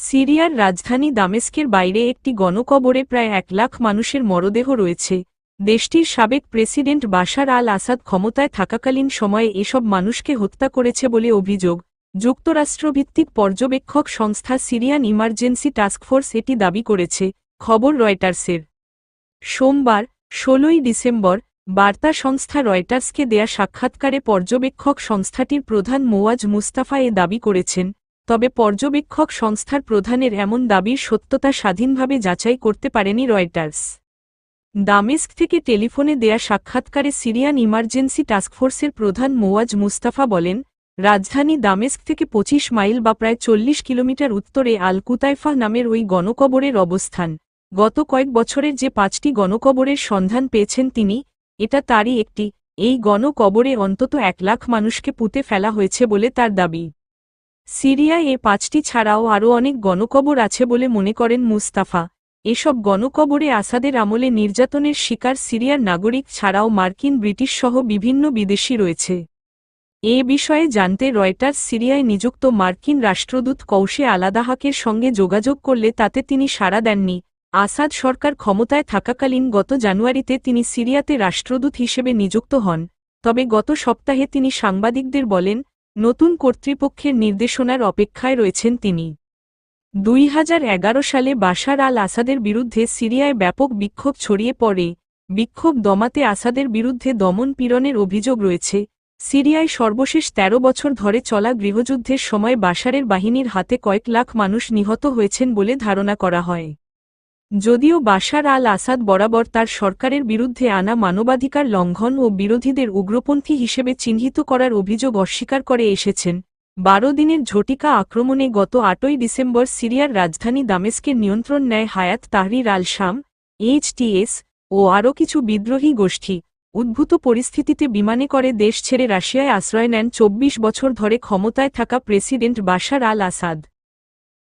সিরিয়ার রাজধানী দামেস্কের বাইরে একটি গণকবরে প্রায় এক লাখ মানুষের মরদেহ রয়েছে। দেশটির সাবেক প্রেসিডেন্ট বাশার আল আসাদ ক্ষমতায় থাকাকালীন সময়ে এসব মানুষকে হত্যা করেছে বলে অভিযোগ। যুক্তরাষ্ট্রভিত্তিক পর্যবেক্ষক সংস্থা সিরিয়ান ইমার্জেন্সি টাস্কফোর্স এটি দাবি করেছে, খবর রয়টার্সের। সোমবার, ষোলোই ডিসেম্বর, বার্তা সংস্থা রয়টার্সকে দেয়া সাক্ষাৎকারে পর্যবেক্ষক সংস্থাটির প্রধান মোয়াজ মুস্তাফা এ দাবি করেছেন তবে পর্যবেক্ষক সংস্থার প্রধানের এমন দাবির সত্যতা স্বাধীনভাবে যাচাই করতে পারেনি রয়টার্স। দামেস্ক থেকে টেলিফোনে দেয়া সাক্ষাৎকারে সিরিয়ান ইমার্জেন্সি টাস্কফোর্সের প্রধান মোয়াজ মুস্তাফা বলেন, রাজধানী দামেস্ক থেকে ২৫ মাইল বা প্রায় চল্লিশ কিলোমিটার উত্তরে আল কুতাইফা নামের ওই গণকবরের অবস্থান। গত কয়েক বছরের যে পাঁচটি গণকবরের সন্ধান পেয়েছেন তিনি, এটা তারই একটি। এই গণকবরে অন্তত এক লাখ মানুষকে পুঁতে ফেলা হয়েছে বলে তার দাবি। সিরিয়ায় এ পাঁচটি ছাড়াও আরও অনেক গণকবর আছে বলে মনে করেন মুস্তাফা। এসব গণকবরে আসাদের আমলে নির্যাতনের শিকার সিরিয়ার নাগরিক ছাড়াও মার্কিন, ব্রিটিশ সহ বিভিন্ন বিদেশি রয়েছে। এ বিষয়ে জানতে রয়টার্স সিরিয়ায় নিযুক্ত মার্কিন রাষ্ট্রদূত কৌশে আলাদাহাকের সঙ্গে যোগাযোগ করলে তাতে তিনি সাড়া দেননি। আসাদ সরকার ক্ষমতায় থাকাকালীন গত জানুয়ারিতে তিনি সিরিয়াতে রাষ্ট্রদূত হিসেবে নিযুক্ত হন। তবে গত সপ্তাহে তিনি সাংবাদিকদের বলেন নতুন কর্তৃপক্ষের নির্দেশনার অপেক্ষায় রয়েছেন তিনি। দুই হাজার এগারো সালে বাশার আল আসাদের বিরুদ্ধে সিরিয়ায় ব্যাপক বিক্ষোভ ছড়িয়ে পড়ে। বিক্ষোভ দমাতে আসাদের বিরুদ্ধে দমন পীড়নের অভিযোগ রয়েছে। সিরিয়ায় সর্বশেষ ১৩ বছর ধরে চলা গৃহযুদ্ধের সময় বাশারের বাহিনীর হাতে কয়েক লাখ মানুষ নিহত হয়েছেন বলে ধারণা করা হয়। যদিও বাশার আল আসাদ বরাবর তার সরকারের বিরুদ্ধে আনা মানবাধিকার লঙ্ঘন ও বিরোধীদের উগ্রপন্থী হিসেবে চিহ্নিত করার অভিযোগ অস্বীকার করে এসেছেন। বারো দিনের ঝটিকা আক্রমণে গত আটই ডিসেম্বর সিরিয়ার রাজধানী দামেস্কের নিয়ন্ত্রণ নেয় হায়াত তাহরির আল শাম এইচটিএস ও আরও কিছু বিদ্রোহী গোষ্ঠী। উদ্ভূত পরিস্থিতিতে বিমানে করে দেশ ছেড়ে রাশিয়ায় আশ্রয় নেন চব্বিশ বছর ধরে ক্ষমতায় থাকা প্রেসিডেন্ট বাশার আল আসাদ